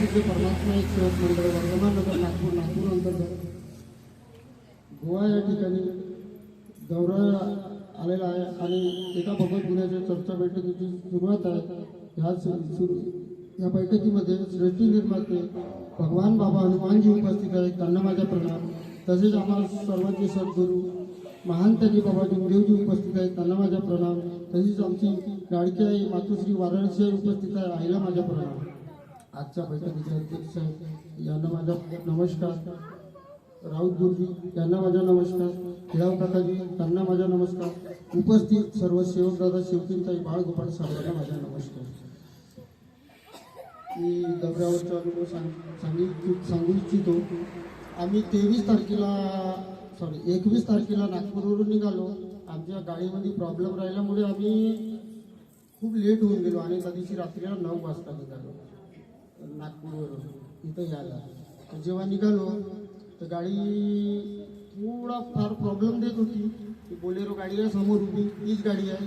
इथे परमात्मा एक सेवक मंडळ वर्धमान नगर नागपूर नागपूर अंतर्गत. गोवा या ठिकाणी दौरा आलेला आहे आणि एका भगवत गुन्ह्याच्या चर्चा बैठकीची सुरुवात आहे. ह्या सु- या बैठकीमध्ये श्रेष्ठी निर्माते भगवान बाबा हनुमानजी उपस्थित आहेत. त्यांना माझा प्रणाम. तसेच आम्हा सर्वांचे सद्गुरू महान त्यांनी बाबा डोंगदेवजी उपस्थित आहेत. त्यांना माझा प्रणाम. तसेच आमची लाडकी आई मातोश्री वाराणसी उपस्थित आहे. आईला माझा प्रणाम. आजच्या बैठकीचे अध्यक्ष यांना माझा नमस्कार. राऊत गुरुजी यांना माझा नमस्कार. हिराव काकाजी त्यांना माझा नमस्कार. उपस्थित सर्व सेवक दादा शेवकींताई बाळगोपाळ साहेबांना माझा नमस्कार. मी दौऱ्यावरचा अनुभव सांग सांगू सांगू इच्छितो. आम्ही तेवीस तारखेला सॉरी एकवीस तारखेला नागपूरवरून निघालो. आमच्या गाडीमध्ये प्रॉब्लेम राहिल्यामुळे आम्ही खूप लेट होऊन गेलो आणि त्या दिवशी रात्रीला नऊ वाजता निघालो. नागपूरवरून इथं यायला तर जेव्हा निघालो तर गाडी थोडा फार प्रॉब्लेम देत होती. ती बोलेरो गाडी आहे समोर उभी. तीच गाडी आहे.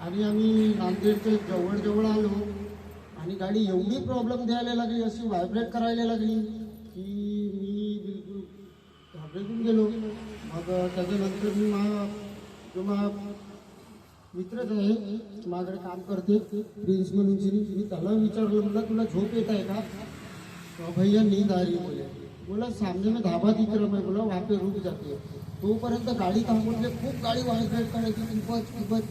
आणि आम्ही नांदेडच्या जवळजवळ आलो. आणि गाडी एवढी प्रॉब्लेम द्यायला लागली अशी व्हायब्रेट करायला लागली की मी बिलकुल घाबरेतून गेलो. मग त्याच्यानंतर मी मा जो मा जो आहे माझ्याकडे काम करते. प्रिन्स म्हणून तिने तिने त्याला विचारलं तुला झोप आहे का? भैया नींद आ रही बोले बोला सामने में धाबा दिख रहा मैं बोला वहाँ पे रुक जाते. हैं तोपर्यंत गाडी दे खूप गाडी व्हायब्रेट करायची खूपच खूपच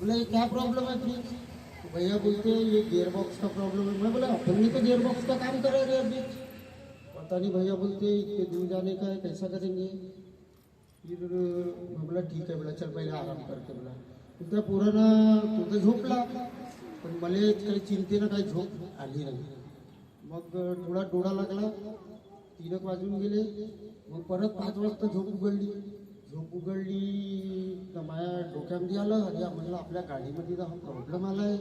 बोला ये क्या प्रॉब्लम है तो भैया बोलते हैं, ये गियर बॉक्स का प्रॉब्लम है मैं बोला अपन ने तो गियर बॉक्स का काम करा रहे अभी? पता नहीं भैया बोलते इतने दूर जाने का है कैसा करेंगे? फिर मैं बोला ठीक है बोला चल पहिले आराम करते बोला. त्या पोरानं तो तर झोपला पण मला काही चिंतेनं काही झोप आली नाही. मग थोडा डोळा लागला. तीनक वाजून गेले. मग परत पाच वाजता झोप उघडली. झोप उघडली तर माझ्या डोक्यामध्ये आलं अरे म्हणलं आपल्या गाडीमध्ये तर हा प्रॉब्लेम आला आहे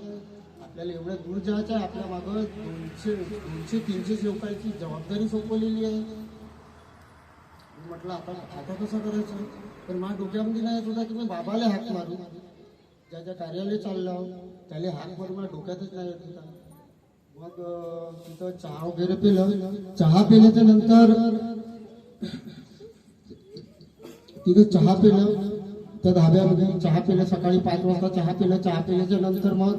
आपल्याला एवढ्या दूर जायचं आहे आपल्या मागं दोनशे दोनशे तीनशे सेवकाची जबाबदारी सोपवलेली आहे. म्हटलं आता आता कसं करायचं? पण माझ्या डोक्यामध्ये नाही येत होता की मी बाबाला हात मारू. त्याच्या कार्यालय चाललं त्याला हात मारू डोक्यातच नाही येत होता. मग तिथं चहा वगैरे पिलं. चहा पिल्याच्या नंतर तिथं चहा पिलं. त्या धाब्यामध्ये चहा पिलं. सकाळी पाच वाजता चहा पिलं. चहा पिल्याच्या नंतर मग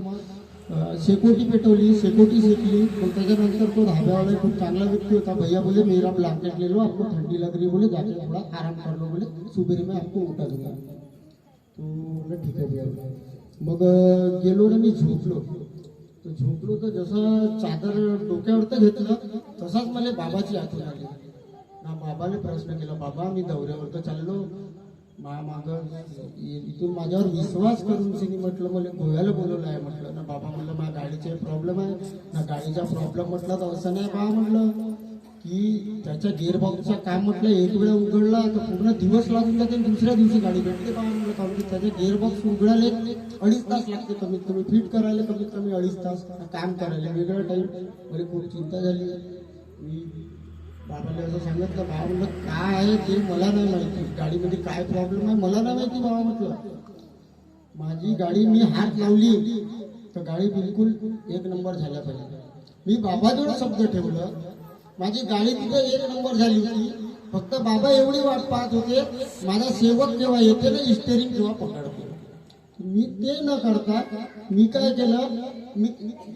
अं, शेकोटी पेटवली. शेकोटी शेकली. मग त्याच्यानंतर तो धाब्यावाला खूप चांगला व्यक्ती होता. भैया बोले मेरा ब्लैंकेट ले लो आपको ठंडी लग रही बोले जाके थोड़ा आराम कर लो. बोले सुबह में आपको उठा दूंगा. तो बोला ठीक आहे मग गेलो ना मी झोपलो. तर झोपलो तर जसं चादर डोक्यावर तर घेतलं तसाच मला बाबाची आठवण आली. ना बाबाने प्रश्न केला बाबा मी दौऱ्यावर तर चाललो. मा माग इथून माझ्यावर विश्वास करून तिने म्हटलं मला गोव्याला बोलवलं आहे म्हटलं. ना बाबा म्हटलं माझ्या गाडीचे प्रॉब्लेम आहे. ना गाडीचा प्रॉब्लेम म्हटला तर असं नाही बा म्हटलं. की त्याच्या गेअरबॉक्सचा काम म्हटलं एक वेळा उघडला तर पूर्ण दिवस लागून जाते दुसऱ्या दिवशी गाडी भेटते बा म्हणलं कारण की त्याचे गिअरबॉक्स उघडायला अडीच तास लागते कमीत कमी फिट करायला कमीत कमी अडीच तास काम करायला. वेगळा टाईम मला खूप चिंता झाली. मी बाबाने असं सांगितलं बाबा म्हणलं काय आहे ते मला नाही माहिती. गाडीमध्ये काय प्रॉब्लेम आहे मला नाही माहिती बाबा म्हटलं. माझी गाडी मी हात लावली. तर गाडी बिलकुल एक नंबर झाल्या पाहिजे मी बाबाजवळ शब्द ठेवलं. माझी गाडी तिथे एक नंबर झाली होती. फक्त बाबा एवढी वाट पाहत होते माझा सेवक केव्हा येते ना इस्टेरिंग केव्हा पकडते मी ते न करता मी काय केलं मी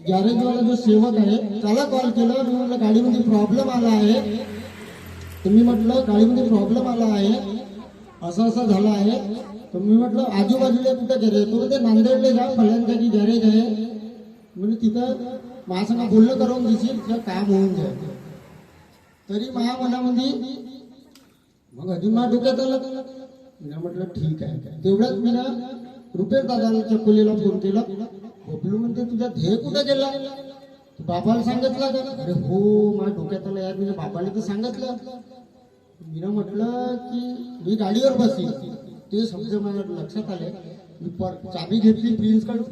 गॅरेजवाला जो सेवक आहे त्याला कॉल केला मी म्हटलं गाडीमध्ये प्रॉब्लेम आला आहे. तर मी म्हटलं गाडीमध्ये प्रॉब्लेम आला आहे असं असं झालं आहे. तर मी म्हटलं आजूबाजूला कुठं गॅरेज तो ते नांदेडले जा फल्यांच्या गॅरेज आहे. म्हणजे तिथं माझ्यासंग बोलणं करून देशील तुझं काम होऊन जाईल. तरी माझ्या मनामध्ये मग अजून माझ्या डोक्यात आलं मी म्हटलं ठीक आहे. तेवढ्याच मी ना रुपेश दादाला चकोलीला फोन केला. बबलू म्हणते तुझा ध्येय कुठं गेला? बापाला बाबाला सांगितलं का अरे हो माझ्या डोक्यात आलं यार मी बाबाने तर सांगितलं. मी म्हटलं की मी गाडीवर बसली. ते समज माझ्या लक्षात आले मी पर चाबी घेतली प्रिन्सकडून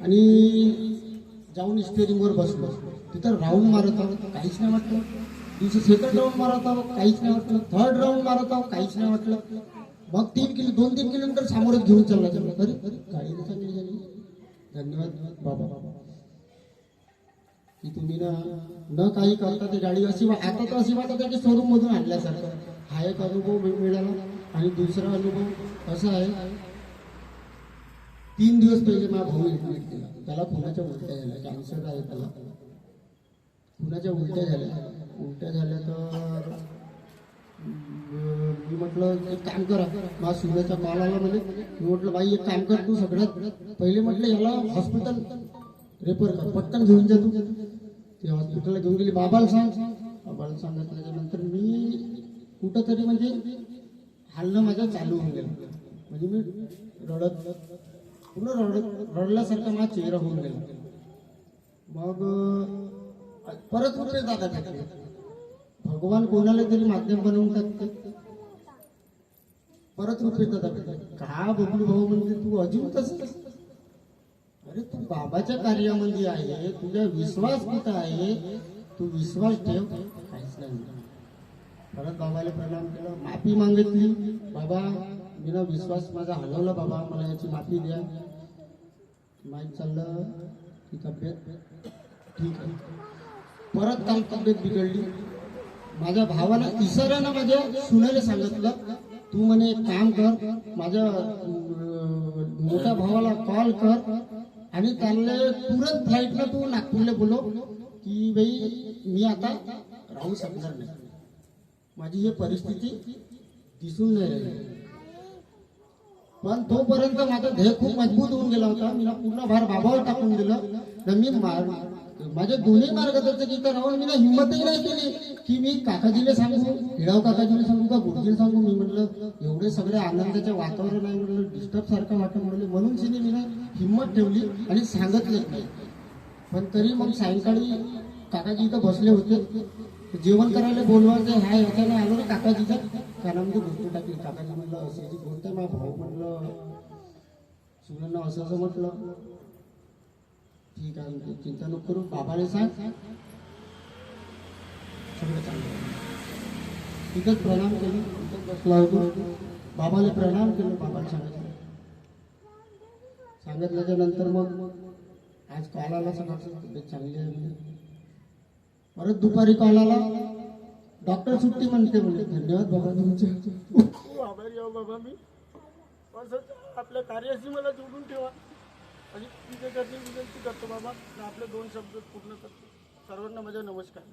आणि जाऊन स्टेरिंगवर बसलो. तिथं राऊंड मारत आहोत काहीच नाही वाटलं. दुसरं सेकंड राऊंड मारत आहोत काहीच नाही वाटलं. थर्ड राऊंड मारत आहोत काहीच नाही वाटलं. मग तीन किलो दोन तीन किलोमीटर समोरच घेऊन चालला चालला तरी गाडी चांगली झाली धन्यवाद बाबा. बाबा की तुम्ही ना न काही करता ते गाडी अशी आता तर अशी वाटत त्याच्या की शोरूम मधून आणल्यासारखं. हा एक अनुभव मिळाला. आणि दुसरा अनुभव असा आहे तीन दिवस पहिले माझा भाऊ ऍडमिट केला. त्याला खुनाच्या उलट्या झाल्या कॅन्सर आहे त्याला. खुनाच्या उलट्या झाल्या उलट्या झाल्या तर मी म्हटलं एक काम करा. माझ्या सुनेचा कॉल आला म्हणे. मी म्हटलं बाई एक काम कर तू सगळ्यात. पहिले म्हटलं याला हॉस्पिटल रेफर कर. पटकन घेऊन जा तू. ते हॉस्पिटलला घेऊन गेली. बाबाला सांग. बाबाला सांगितल्यानंतर मी कुठंतरी म्हणजे हल्लं माझं चालू होऊन गेलं. म्हणजे मी रडत पूर्ण रडत रडल्यासारखा माझा चेहरा होऊन गेला. मग परत रुपये दादा टाकले भगवान कोणाला तरी माध्यम बनवून टाकते परत रुपये दादा का बबलू भाऊ म्हणजे तू अजून तसं अरे तू बाबाच्या कार्यामध्ये आहे तुझा विश्वास कुठं आहे? तू विश्वास ठेव. काहीच नाही. परत बाबाला प्रणाम केला. माफी मागितली. बाबा मी विश्वास माझा हलवला बाबा मला याची माफी द्या. माहीत चाललं. की तब्येत ठीक आहे. परत काल तब्येत बिघडली. माझ्या भावाला इशाऱ्यानं माझ्या सुनेला सांगितलं तू म्हणे एक काम कर माझ्या मोठ्या भावाला कॉल कर आणि त्यांना तुरंत फ्लाईटला तू नागपूरला बोलो की बाई मी आता राहू शकणार नाही. माझी ही परिस्थिती दिसून नाही राहिली. पण तोपर्यंत माझा ध्येय खूप मजबूत होऊन गेला होता. मी पूर्ण भार बाबावर टाकून दिलं. तर मी माझ्या माझे दोन्ही मार्गदर्शक इथं राहून मी ना हिंमतही नाही केली. की मी काकाजीला सांगू हिडाव काकाजीला सांगू का गुरुजीला सांगू? मी म्हटलं एवढे सगळे आनंदाचे वातावरण आहे म्हटलं डिस्टर्ब सारखं वाटत म्हणलं. म्हणून तिने मी ना हिंमत ठेवली आणि सांगितलंच नाही पण तरी मग सायंकाळी काकाजी इथं बसले होते. जेवण करायला बोलवायचं ह्या ह्याच्याने आलो ना काकाजीच्या कानामध्ये गोष्ट टाकली. काकाजी म्हटलं असं जी माझा भाऊ म्हटलं सुनांना असं असं म्हटलं. ठीक आहे चिंता नको करू बाबाने सांग सगळं चांगलं तिथंच प्रणाम केली तिथंच बसला होतो बाबाला प्रणाम केलं बाबाला सांगितलं सांगितल्याच्या नंतर मग आज कॉल आला सकाळचा तब्येत चांगली आहे परत दुपारी कॉल आला डॉक्टर सुट्टी म्हणते म्हणजे धन्यवाद बाबा तुमचे आभारी आहो बाबा मी आपल्या कार्याशी मला जोडून ठेवा. आणि तुमच्यासाठी विनंती करतो बाबा आपले दोन शब्द पूर्ण करतो. सर्वांना माझा नमस्कार.